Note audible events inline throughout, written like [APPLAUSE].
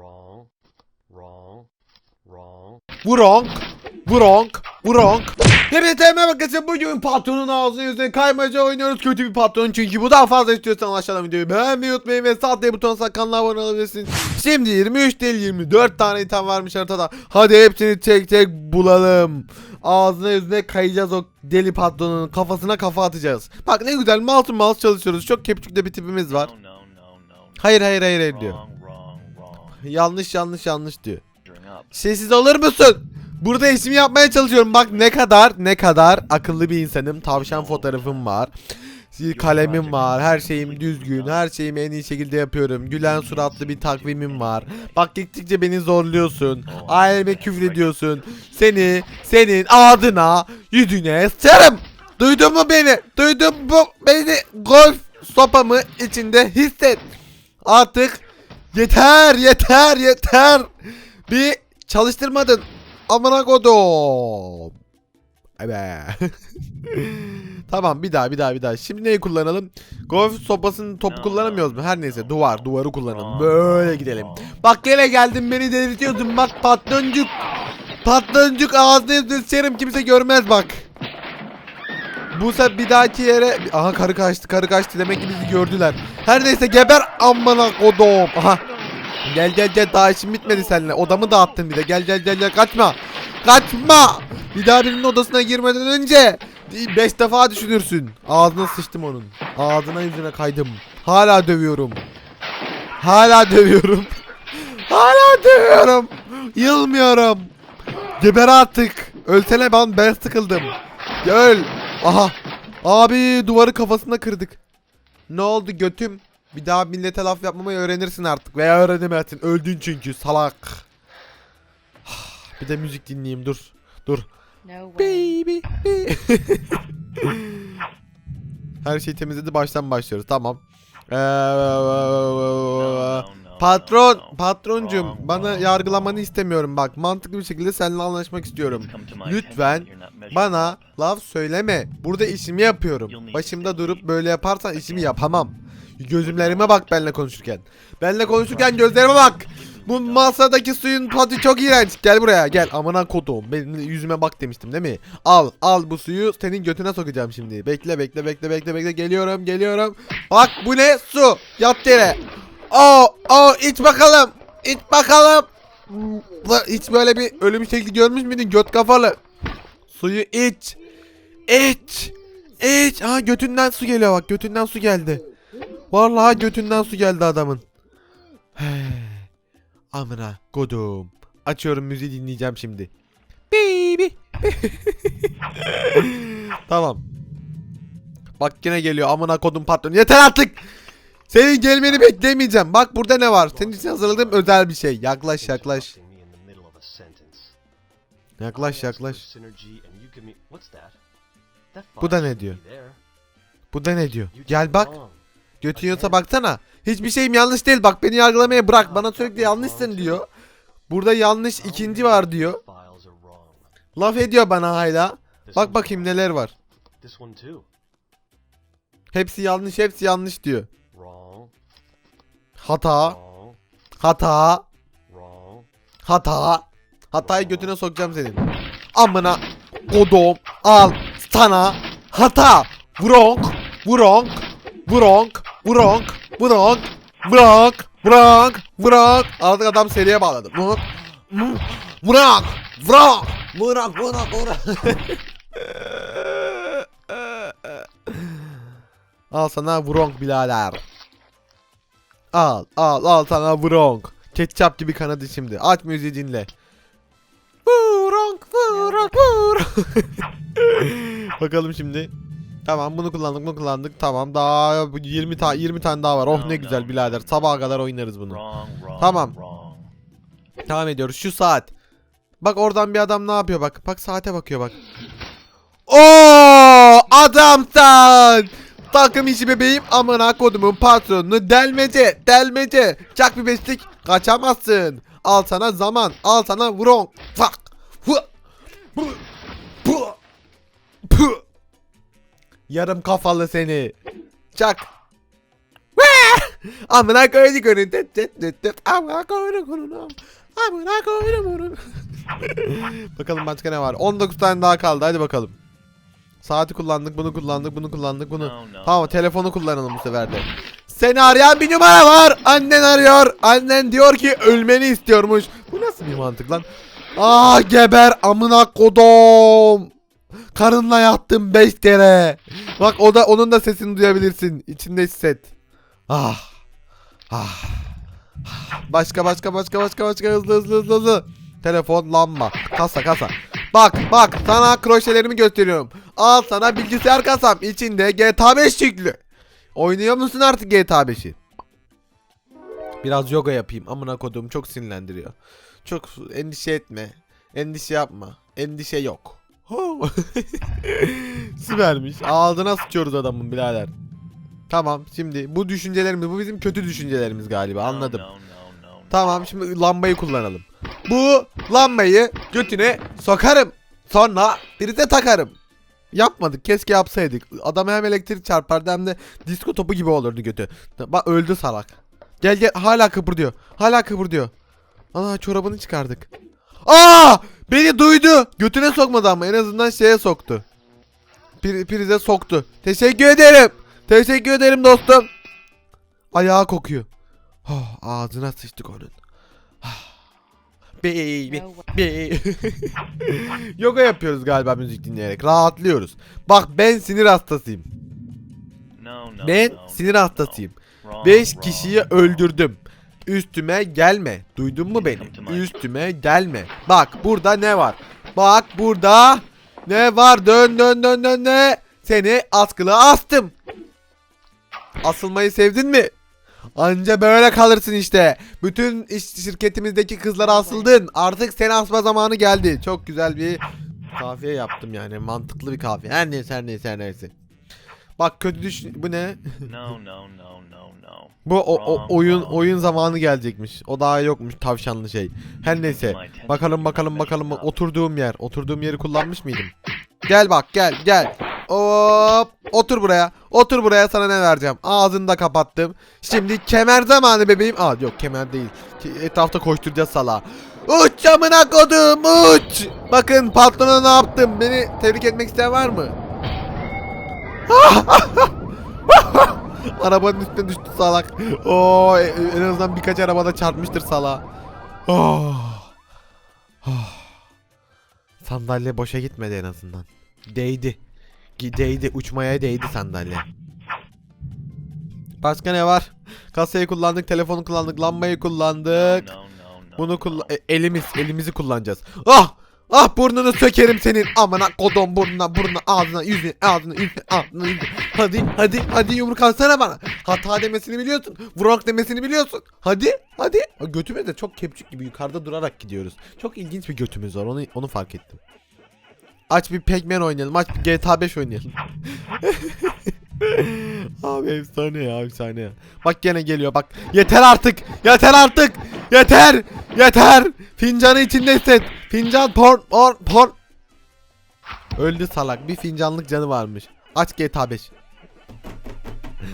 Wrong. Wrong. Wrong. Vuronk. Vuronk. Vuronk. Hepinize merhaba arkadaşlar. Bugün patronun ağzına yüzüne kaymaca oynuyoruz. Kötü bir patron çünkü bu daha fazla istiyorsan aşağıdan videoyu beğenmeyi unutmayın ve sağ tık butonuna kanala abone olabilirsin. Şimdi 23 değil 24 tane item varmış haritada. Hadi hepsini tek tek bulalım. Ağzına yüzüne kayacağız o deli patronun kafasına kafa atacağız. Bak ne güzel mouse mouse çalışıyoruz. Çok kepçük de bir tipimiz var. Hayır hayır hayır, hayır diyor. Yanlış yanlış yanlış diyor. Sessiz olur musun? Burada işimi yapmaya çalışıyorum. Bak ne kadar ne kadar akıllı bir insanım. Tavşan fotoğrafım var. Kalemim var. Her şeyim düzgün. Her şeyimi en iyi şekilde yapıyorum. Gülen suratlı bir takvimim var. Bak gittikçe beni zorluyorsun. Aileme küfür ediyorsun. Seni senin adına yüzüne sıçarım. Duydun mu beni? Duydun mu beni? Golf sopamı içinde hisset. Artık yeter yeter yeter. Bir çalıştırmadın. Amına kodum. Evet. [LAUGHS] tamam bir daha bir daha bir daha. Şimdi neyi kullanalım? Golf sopasının topu kullanamıyoruz mu? Her neyse duvar duvarı kullanalım. Böyle gidelim. Bak gene geldin beni delirtiyorsun bak patloncuk. Patloncuk ağzını yüzünü serim kimse görmez bak. Bu sefer bir dahaki yere... Aha karı kaçtı karı kaçtı demek ki bizi gördüler. Her neyse geber amına kodum. Aha. Gel gel gel daha işim bitmedi seninle. Odamı dağıttın bir de. Gel gel gel gel kaçma. Kaçma. Bir daha birinin odasına girmeden önce 5 defa düşünürsün. Ağzına sıçtım onun. Ağzına yüzüne kaydım. Hala dövüyorum. Hala dövüyorum. [LAUGHS] Hala dövüyorum. Yılmıyorum. Geber artık. Ölsene ben ben sıkıldım. Öl. Aha. Abi duvarı kafasına kırdık. Ne oldu götüm? Bir daha millete laf yapmamayı öğrenirsin artık. Veya öğrenemezsin. Öldün çünkü salak. [SIGHS] Bir de müzik dinleyeyim dur. Dur. No way. Baby. [LAUGHS] Her şeyi temizledi baştan başlıyoruz. Tamam. Ee, patron, patroncum bana yargılamanı istemiyorum bak. Mantıklı bir şekilde seninle anlaşmak istiyorum. Lütfen Bana laf söyleme. Burada işimi yapıyorum. Başımda durup böyle yaparsan işimi yapamam. Gözümlerime bak benimle konuşurken. Benimle konuşurken gözlerime bak. Bu masadaki suyun tadı çok iğrenç. Gel buraya gel. Amına kodum. Benim yüzüme bak demiştim değil mi? Al al bu suyu senin götüne sokacağım şimdi. Bekle bekle bekle bekle bekle. Geliyorum geliyorum. Bak bu ne? Su. Yat yere. Oo oo iç bakalım. İç bakalım. Hiç böyle bir ölüm şekli görmüş müydün göt kafalı? Suyu iç. İç. İç. Ha götünden su geliyor bak. Götünden su geldi. Vallahi götünden su geldi adamın. Amına kodum. Açıyorum müziği dinleyeceğim şimdi. Baby. [LAUGHS] tamam. Bak yine geliyor amına kodum patron. Yeter artık. Senin gelmeni beklemeyeceğim. Bak burada ne var? Senin için hazırladığım özel bir şey. Yaklaş yaklaş. Yaklaş yaklaş. Bu da ne diyor? Bu da ne diyor? Gel bak. Götün yiyorsa baksana. Hiçbir şeyim yanlış değil. Bak beni yargılamaya bırak. Bana sürekli yanlışsın diyor. Burada yanlış ikinci var diyor. Laf ediyor bana hala. Bak bakayım neler var. Hepsi yanlış, hepsi yanlış diyor. Wrong. Hata, Wrong. hata, Wrong. hata. Hatayı götüne sokacağım senin. Amına kodum al sana hata. Vronk, vronk, vronk, vronk, vronk, vronk, vronk, vronk. Artık adam seriye bağladı. Vronk, vronk, vronk, vronk, vronk. Al sana vronk birader. Al al al sana vronk. Ketçap gibi kanadı şimdi. Aç müziği dinle. Vronk vronk vronk. [LAUGHS] Bakalım şimdi. Tamam bunu kullandık bunu kullandık. Tamam daha bu 20 tane 20 tane daha var. Oh ne güzel birader. Sabaha kadar oynarız bunu. Wrong. Wrong. Tamam. Wrong. Devam ediyoruz. Şu saat. Bak oradan bir adam ne yapıyor bak. Bak saate bakıyor bak. Oo adamsan. Takım işi bebeğim amına kodumun patronunu delmece delmece. Çak bir beşlik kaçamazsın. Al sana zaman al sana. Bu. Pu. Yarım kafalı seni. Çak. Amına koyduk onu. Amına koyduk onu. Amına koyduk onu. bakalım başka ne var? 19 tane daha kaldı. Hadi bakalım. Saati kullandık, bunu kullandık, bunu kullandık, bunu. No, no, Tamam, no. telefonu kullanalım bu sefer de. Seni arayan bir numara var. Annen arıyor. Annen diyor ki ölmeni istiyormuş. Bu nasıl bir mantık lan? Aa geber amına kodum. Karınla yattım 5 kere. Bak o da onun da sesini duyabilirsin. İçinde hisset. Ah. Ah. ah. Başka başka başka başka başka hızlı hızlı hızlı hızlı. Telefon lamba. Kasa kasa. Bak bak sana kroşelerimi gösteriyorum. Al sana bilgisayar kasam. İçinde GTA 5 yüklü. Oynuyor musun artık GTA 5'i? Biraz yoga yapayım. Amına kodum çok sinirlendiriyor. Çok endişe etme. Endişe yapma. Endişe yok. [LAUGHS] Süpermiş. Ağzına sıçıyoruz adamın birader. Tamam şimdi bu düşüncelerimiz bu bizim kötü düşüncelerimiz galiba anladım. Tamam şimdi lambayı kullanalım. Bu lambayı götüne sokarım. Sonra prize takarım. Yapmadık. Keşke yapsaydık. Adama hem elektrik çarpardı hem de disko topu gibi olurdu götü. Bak öldü salak. Gel gel hala kıpırdıyor. Hala kıpırdıyor. Ana çorabını çıkardık. Aa! Beni duydu. Götüne sokmadı ama en azından şeye soktu. Pri- prize soktu. Teşekkür ederim. Teşekkür ederim dostum. Ayağı kokuyor. Oh, ağzına sıçtık onun. Baby. Baby. [LAUGHS] Yoga yapıyoruz galiba müzik dinleyerek. Rahatlıyoruz. Bak ben sinir hastasıyım. No, no, Ben no, sinir hastasıyım. no. Wrong, 5 wrong, kişiyi öldürdüm. Üstüme gelme. Duydun mu beni? Üstüme gelme. Bak burada ne var? Bak burada ne var? Dön dön dön dön ne? Seni askılığa astım. Asılmayı sevdin mi? Anca böyle kalırsın işte. Bütün iş şirketimizdeki kızlara asıldın. Artık seni asma zamanı geldi. Çok güzel bir kafiye yaptım yani. Mantıklı bir kafiye. Her neyse her neyse her neyse. Bak kötü düşün... Bu ne? No, no, no, no, no. Bu o, o- oyun oyun zamanı gelecekmiş. O daha yokmuş tavşanlı şey. Her neyse. Bakalım bakalım bakalım oturduğum yer. Oturduğum yeri kullanmış mıydım? Gel bak gel gel. Hop otur buraya. Otur buraya sana ne vereceğim. Ağzını da kapattım. Şimdi kemer zamanı bebeğim. Aa yok kemer değil. Etrafta koşturacağız sala. Uç camına kodum uç. Bakın patrona ne yaptım. Beni tebrik etmek isteyen var mı? [LAUGHS] Arabanın üstüne düştü salak. Oo, en azından birkaç arabada çarpmıştır sala. Oh. Oh. Sandalye boşa gitmedi en azından. Değdi. Değdi. Uçmaya değdi sandalye. Başka ne var? Kasayı kullandık, telefonu kullandık, lambayı kullandık. No, no, no, Bunu kullan e, elimiz elimizi kullanacağız. Ah! Ah burnunu sökerim senin. Amına kodum burnuna, burnuna, ağzına, yüzüne, ağzına, yüzüne, ağzına, yüzüne. Hadi, hadi, hadi yumruk alsana bana. Hata demesini biliyorsun. Vurak demesini biliyorsun. Hadi, hadi. Ha, Götüme de çok kepçük gibi yukarıda durarak gidiyoruz. Çok ilginç bir götümüz var. Onu onu fark ettim. Aç bir Pac-Man oynayalım. Aç bir GTA 5 oynayalım. [LAUGHS] Abi efsane ya efsane ya. Bak gene geliyor bak. Yeter artık. Yeter artık. Yeter. Yeter. Fincanı içinde hisset. Fincan porn porn porn. Öldü salak. Bir fincanlık canı varmış. Aç GTA 5.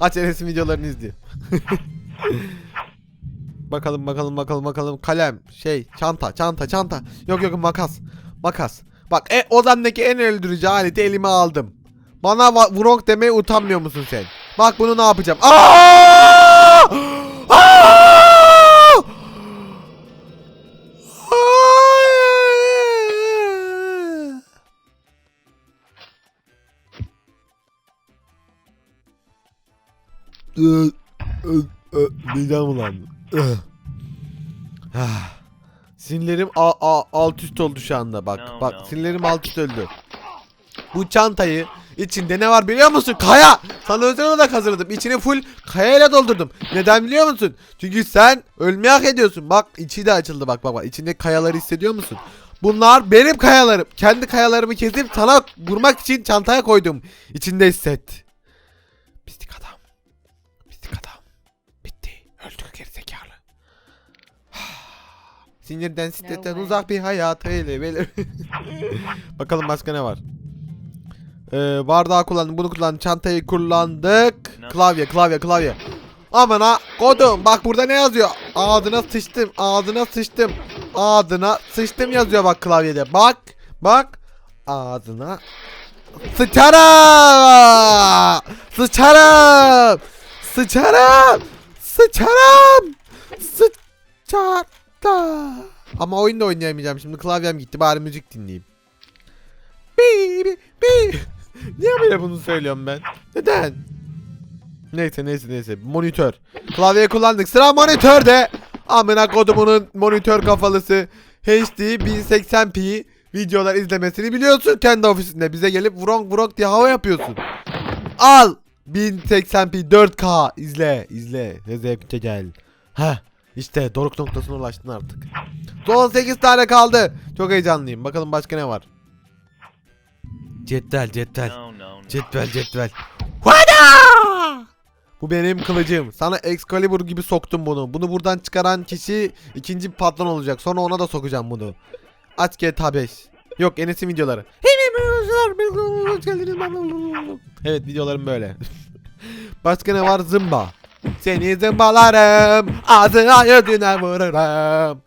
Aç Enes'in videolarını izle. [LAUGHS] bakalım bakalım bakalım bakalım. Kalem, şey, çanta, çanta, çanta. Yok yok makas. Makas. Bak e, odamdaki en öldürücü aleti elime aldım. Bana vurok demeye utanmıyor musun sen? Bak bunu ne yapacağım? Aa! Aa! Midem bulandı. Sinirlerim a- a- alt üst oldu şu anda bak. No, bak no. sinirlerim alt üst öldü. Bu çantayı içinde ne var biliyor musun? Kaya. Sana özel olarak hazırladım. İçini full kayayla doldurdum. Neden biliyor musun? Çünkü sen ölmeyi hak ediyorsun. Bak içi de açıldı bak bak bak. İçinde kayaları hissediyor musun? Bunlar benim kayalarım. Kendi kayalarımı kesip sana vurmak için çantaya koydum. İçinde hisset. Sinirden stresten way. uzak bir hayatı ele verir. [LAUGHS] Bakalım başka ne var? Ee, bardağı kullandık, bunu kullandık, çantayı kullandık. No. Klavye, klavye, klavye. Amına kodum. Bak burada ne yazıyor? Ağzına sıçtım. Ağzına sıçtım. Ağzına sıçtım yazıyor bak klavyede. Bak. Bak. Ağzına sıçarım. Sıçarım. Sıçarım. Sıçarım. Sıçarım. Ama oyunda oynayamayacağım şimdi. Klavyem gitti. Bari müzik dinleyeyim. Bi bi. [LAUGHS] Niye böyle bunu söylüyorum ben? Neden? Neyse neyse neyse. Monitör. Klavyeyi kullandık. Sıra monitörde. Amına kodumunun monitör kafalısı. HD 1080p videolar izlemesini biliyorsun kendi ofisinde. Bize gelip vrong vrong diye hava yapıyorsun. Al. 1080p 4K izle izle. Ne zevkle gel. Heh. İşte doruk noktasına ulaştın artık. Son 8 tane kaldı. Çok heyecanlıyım. Bakalım başka ne var. Cetvel cetvel. No, no, no. Cetvel cetvel. Hada! Bu benim kılıcım. Sana Excalibur gibi soktum bunu. Bunu buradan çıkaran kişi ikinci patron olacak. Sonra ona da sokacağım bunu. Aç GTA 5. Yok Enes'in videoları. [LAUGHS] Evet videolarım böyle. [LAUGHS] Başka ne var? Zımba. Seni zımbalarım. Ağzına yüzüne vururum.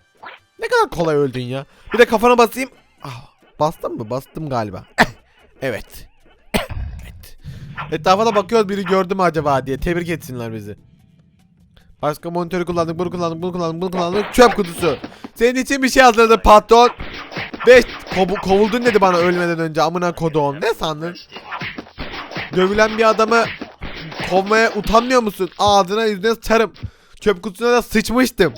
Ne kadar kolay öldün ya. Bir de kafana basayım. Ah, bastım mı? Bastım galiba. [COUGHS] evet. [COUGHS] evet. Etrafa da bakıyoruz biri gördü mü acaba diye. Tebrik etsinler bizi. Başka monitörü kullandık, bunu kullandık, bunu kullandık, bunu kullandık. Çöp kutusu. Senin için bir şey hazırladı patron. Ve kovu- kovuldun dedi bana ölmeden önce. Amına kodum. Ne sandın? Dövülen bir adamı kovmaya utanmıyor musun? Ağzına yüzüne sıçarım. Çöp kutusuna da sıçmıştım.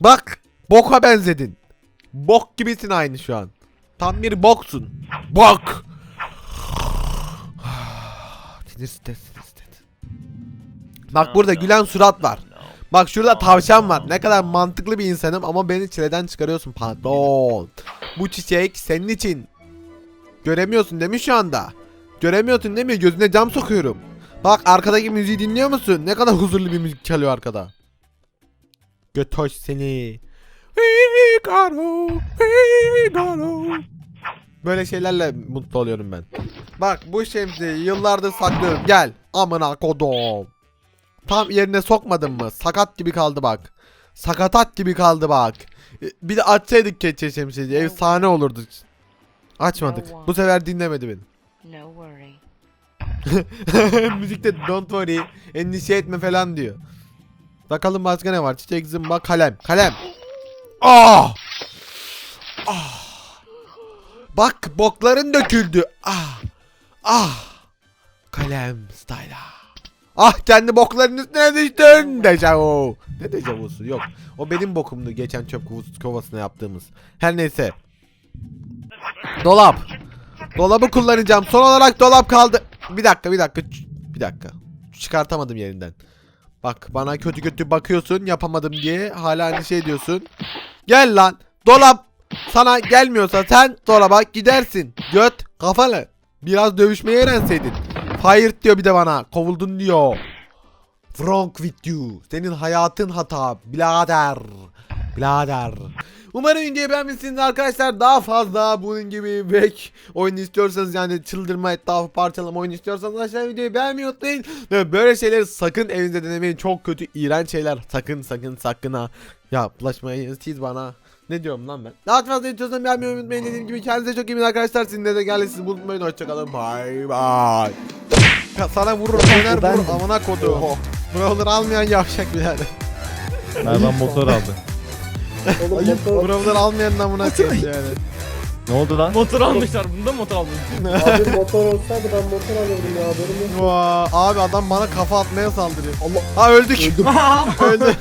Bak. Boka benzedin. Bok gibisin aynı şu an. Tam bir boksun. Bok. [SIGHS] sinir stres. Bak burada gülen surat var. Bak şurada tavşan var. Ne kadar mantıklı bir insanım ama beni çileden çıkarıyorsun pardon. Bu çiçek senin için. Göremiyorsun değil mi şu anda? Göremiyorsun değil mi? Gözüne cam sokuyorum. Bak arkadaki müziği dinliyor musun? Ne kadar huzurlu bir müzik çalıyor arkada. Götoş seni. Böyle şeylerle mutlu oluyorum ben. Bak bu şemsiyeyi yıllardır saklıyorum. Gel. Amına kodum. Tam yerine sokmadın mı? Sakat gibi kaldı bak. Sakatat gibi kaldı bak. E, Bir de açsaydık keçe şemsiyeyi. Efsane olurdu. Açmadık. Bu sefer dinlemedi beni. No worry. [LAUGHS] Müzikte don't worry, endişe etme falan diyor. Bakalım başka ne var? Çiçek zımba kalem. Kalem. Ah! Ah! Bak bokların döküldü. Ah! Ah! Kalem style. Ah kendi bokların üstüne düştün. Dejavu. Ne dejavusu? Yok. O benim bokumdu geçen çöp kovası- kovasına yaptığımız. Her neyse. Dolap. Dolabı kullanacağım. Son olarak dolap kaldı. Bir dakika bir dakika. Bir dakika. Çıkartamadım yerinden. Bak bana kötü kötü bakıyorsun yapamadım diye hala aynı şey diyorsun. Gel lan. Dolap sana gelmiyorsa sen dolaba gidersin. Göt kafalı. Biraz dövüşmeyi öğrenseydin. Fire diyor bir de bana. Kovuldun diyor. Wrong with you. Senin hayatın hata. Birader. Birader. Umarım videoyu beğenmişsiniz arkadaşlar. Daha fazla bunun gibi bek oyun istiyorsanız yani çıldırma etrafı parçalama oyun istiyorsanız aşağı videoyu beğenmeyi unutmayın. Ve böyle şeyleri sakın evinizde denemeyin. Çok kötü iğrenç şeyler. Sakın sakın sakın ha. Ya bulaşmayın siz bana. Ne diyorum lan ben? Daha fazla istiyorsanız beğenmeyi unutmayın. Dediğim gibi kendinize çok iyi bakın arkadaşlar. Sizinle de gelin sizi unutmayın. Hoşçakalın. Bye. Ya sana vurur. Ben- vurur. Amına kodu. Buraları almayan yavşak birader. Mervan motor aldı. Oğlum motor, Buraları almayan amına koyayım yani. Ne oldu lan? Motor almışlar. Bunda motor almış. abi [LAUGHS] motor olsaydı ben motor alırdım ya haberim yok. Vaa, abi adam bana kafa atmaya saldırıyor. Allah. Ha öldük. Öldü. [LAUGHS]